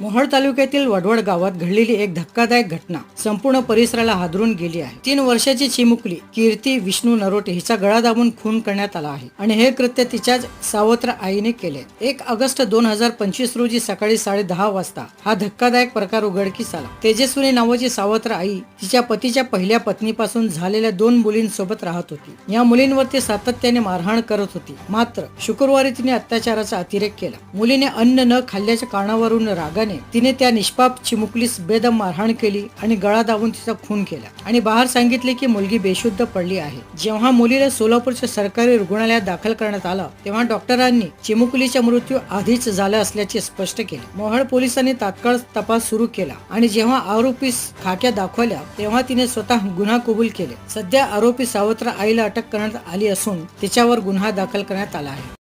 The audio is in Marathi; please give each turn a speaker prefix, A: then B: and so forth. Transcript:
A: मोहोळ तालुक्यातील वडवड गावात घडलेली एक धक्कादायक घटना संपूर्ण परिसराला हादरून गेली आहे. तीन वर्षाची चिमुकली कीर्ती विष्णू नरोटे हिचा गळा दाबून खून करण्यात आला आहे आणि हे कृत्य तिच्याच सावत्र आईने केले. एक ऑगस्ट दोन हजार पंचवीस रोजी सकाळी साडे दहा वाजता हा धक्कादायक प्रकार उघडकीस आला. तेजस्विनी नावाची सावत्र आई तिच्या पतीच्या पहिल्या पत्नीपासून झालेल्या दोन मुलींसोबत राहत होती. या मुलींवरती सातत्याने मारहाण करत होती. मात्र शुक्रवारी तिने अत्याचाराचा अतिरेक केला. मुलीने अन्न न खाल्ल्याच्या कारणावरून रागाने तिने त्या निष्पाप चिमुकलीस बेदम मारहाण केली आणि गळा दाबून तिचा खून केला. आणि बाहेर सांगितले की मुलगी बेशुद्ध पडली आहे. जेव्हा मुलीला सोलापूरच्या सरकारी रुग्णालयात दाखल करण्यात आला तेव्हा डॉक्टरांनी चिमुकलीचा मृत्यू आधीच झाला असल्याचे स्पष्ट केले. मोहळ पोलिसांनी तात्काळ तपास सुरू केला आणि जेव्हा आरोपीस खाक्या दाखवल्या तेव्हा तिने स्वतः गुन्हा कबूल केले. सध्या आरोपी सावत्र आईला अटक करण्यात आली असून तिच्यावर गुन्हा दाखल करण्यात आला आहे.